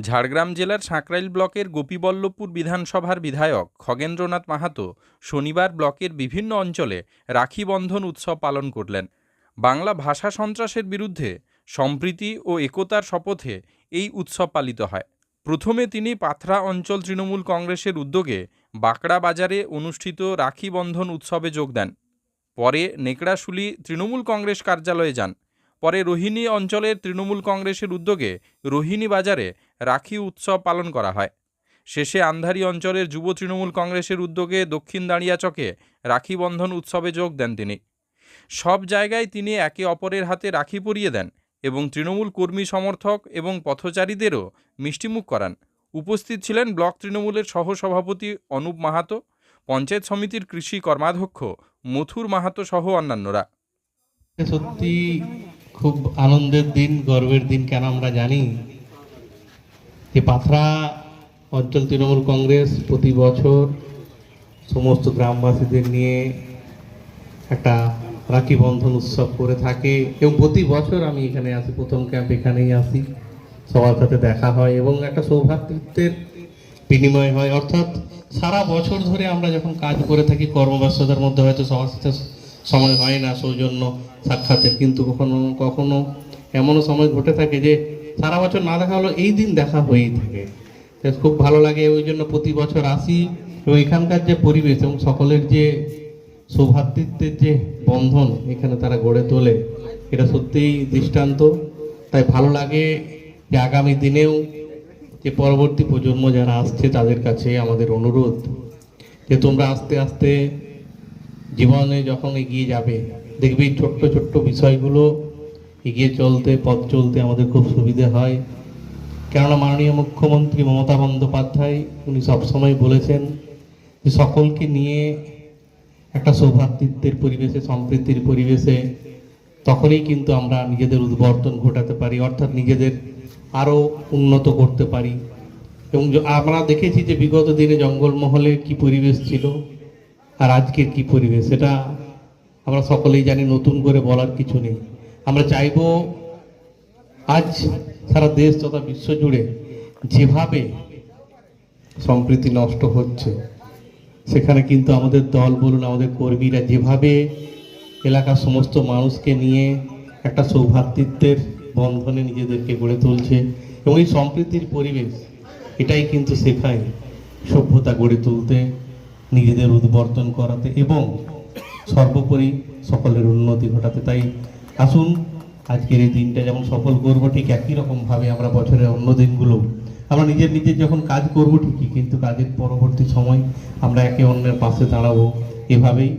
ঝাড়গ্রাম জেলার সাঁকরাইল ব্লকের গোপীবল্লভপুর বিধানসভার বিধায়ক খগেন্দ্রনাথ মাহাতো শনিবার ব্লকের বিভিন্ন অঞ্চলে রাখি বন্ধন উৎসব পালন করলেন। বাংলা ভাষা সন্ত্রাসের বিরুদ্ধে সম্প্রীতি ও একতার শপথে এই উৎসব পালিত হয়। প্রথমে তিনি পাথরা অঞ্চল তৃণমূল কংগ্রেসের উদ্যোগে বাঁকড়া বাজারে অনুষ্ঠিত রাখি বন্ধন উৎসবে যোগ দেন। পরে নেকড়াশুলি তৃণমূল কংগ্রেস কার্যালয়ে যান। পরে রোহিণী অঞ্চলের তৃণমূল কংগ্রেসের উদ্যোগে রোহিণী বাজারে রাখি উৎসব পালন করা হয়। শেষে আন্ধারি অঞ্চলের যুব তৃণমূল কংগ্রেসের উদ্যোগে দক্ষিণ দাঁড়িয়াচকে রাখি বন্ধন উৎসবে যোগ দেন তিনি। সব জায়গায় তিনি একে অপরের হাতে রাখি পরিয়ে দেন এবং তৃণমূল কর্মী সমর্থক এবং পথচারীদেরও মিষ্টিমুখ করান। উপস্থিত ছিলেন ব্লক তৃণমূলের সহসভাপতি অনুপ মাহাতো, পঞ্চায়েত সমিতির কৃষি কর্মাধ্যক্ষ মথুর মাহাতো সহ অন্যান্যরা। সত্যি খুব আনন্দের দিন, গর্বের দিন কেন আমরা জানি? যে পাথরা অঞ্চল তৃণমূল কংগ্রেস প্রতি বছর সমস্ত গ্রামবাসীদের নিয়ে একটা রাখি বন্ধন উৎসব করে থাকে এবং প্রতি বছর আমি এখানে আসি, প্রথম ক্যাম্প এখানেই আসি। সবার সাথে দেখা হয় এবং একটা সৌভাতৃত্বের বিনিময় হয়। অর্থাৎ সারা বছর ধরে আমরা যখন কাজ করে থাকি, কর্মব্যস্ততার মধ্যে হয়তো সবার সাথে সময় হয় না সৌজন্য সাক্ষাতের, কিন্তু কখনো কখনো এমনও সময় ঘটে থাকে যে সারা বছর না দেখা হলো এই দিন দেখা হয়েই থাকে। খুব ভালো লাগে, ওই জন্য প্রতি বছর আসি। এবং এখানকার যে পরিবেশ এবং সকলের যে সৌভাতৃত্বের যে বন্ধন এখানে তারা গড়ে তোলে, এটা সত্যিই দৃষ্টান্ত। তাই ভালো লাগে যে আগামী দিনেও যে পরবর্তী প্রজন্ম যারা আসছে তাদের কাছে আমাদের অনুরোধ যে তোমরা আস্তে আস্তে জীবনে যখন এগিয়ে যাবে, দেখবি ছোট্ট ছোট্ট বিষয়গুলো এগিয়ে চলতে, পথ চলতে আমাদের খুব সুবিধে হয়। কেননা মাননীয় মুখ্যমন্ত্রী মমতা বন্দ্যোপাধ্যায়, উনি সবসময় বলেছেন যে সকলকে নিয়ে একটা সৌভাতৃত্বের পরিবেশে, সম্প্রীতির পরিবেশে তখনই কিন্তু আমরা নিজেদের উদ্বর্তন ঘটাতে পারি, অর্থাৎ নিজেদের আরও উন্নত করতে পারি। এবং আমরা দেখেছি যে বিগত দিনে জঙ্গলমহলে কি পরিবেশ ছিল আর আজকের কি পরিবেশ এটা আমরা সকলেই জানি, নতুন করে বলার কিছু নেই। আমরা চাইব আজ সারা দেশ তথা বিশ্ব জুড়ে যেভাবে সম্প্রীতি নষ্ট হচ্ছে, সেখানে কিন্তু আমাদের দল বলুন, আমাদের কর্মীরা যেভাবে এলাকার সমস্ত মানুষকে নিয়ে একটা সৌভাতৃত্বের বন্ধনে নিজেদেরকে গড়ে তুলছে এবং এই সম্প্রীতির পরিবেশ, এটাই কিন্তু শেখায় সভ্যতা গড়ে তুলতে, নিজেদের উদ্বর্তন করাতে এবং সর্বোপরি সকলের উন্নতি ঘটাতে। তাই আসুন, আজকের এই দিনটা যেমন সফল করব, ঠিক একই রকমভাবে আমরা বছরের অন্য দিনগুলো, আমরা নিজের নিজের যখন কাজ করব ঠিকই, কিন্তু কাজের পরবর্তী সময় আমরা একে অন্যের পাশে দাঁড়াবো এভাবেই।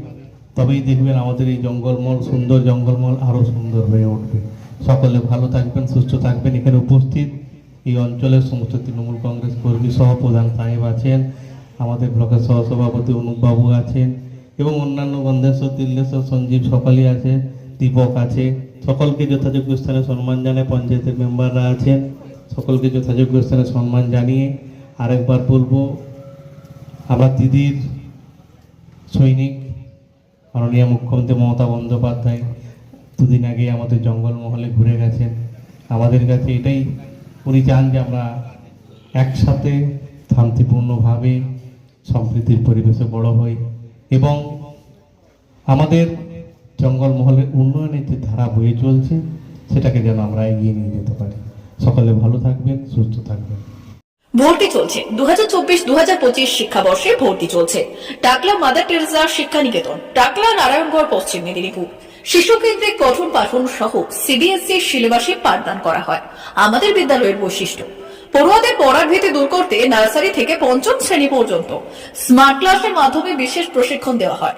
তবেই দেখবেন আমাদের এই জঙ্গলমল, সুন্দর জঙ্গলমল আরও সুন্দর হয়ে উঠবে। সকলে ভালো থাকবেন, সুস্থ থাকবেন। এখানে উপস্থিত এই অঞ্চলের সমস্ত তৃণমূল কংগ্রেস কর্মী সহ প্রধান সাহেব আছেন, আমাদের ব্লকের সহসভাপতি অনুপবাবু আছেন এবং অন্যান্য গন্ধেশ্বর দিল্লেশ্বর সঞ্জীব সকলেই আছে দীপক আছে। সকলকে যথাযোগ্য স্থানে সম্মান জানায় পঞ্চায়েতের মেম্বাররা আছেন। সকলকে যথাযোগ্য স্থানে সম্মান জানিয়ে আরেকবার বলব, আমার দিদির সৈনিক মাননীয় মুখ্যমন্ত্রী মমতা বন্দ্যোপাধ্যায় দুদিন আগে আমাদের জঙ্গলমহলে ঘুরে গেছেন। আমাদের কাছে এটাই, উনি চান যে আমরা একসাথে শান্তিপূর্ণভাবে সম্প্রীতির পরিবেশে বড় হই এবং আমাদের জঙ্গলমহলের উন্নয়নের যে ধারা বয়ে চলছে, সেটাকে যেন আমরা এগিয়ে নিয়ে যেতে পারি। সকলে ভালো থাকবেন, সুস্থ থাকবেন। ভর্তি চলছে। দু হাজার চব্বিশ দু হাজার পঁচিশ শিক্ষাবর্ষে ভর্তি চলছে। টাকলা মাদার টেরেসা শিক্ষা নিকেতন টাকলা নারায়ণগড়, পশ্চিম মেদিনীপুর। শিশু কেন্দ্রিক পঠন পাঠন সহ সিবিএসসি সিলেবাসে পাঠদান করা হয়। আমাদের বিদ্যালয়ের বৈশিষ্ট্য, পড়ুয়াদের পড়ার ভীতি দূর করতে নার্সারি থেকে পঞ্চম শ্রেণি পর্যন্ত স্মার্ট ক্লাসের মাধ্যমে বিশেষ প্রশিক্ষণ দেওয়া হয়।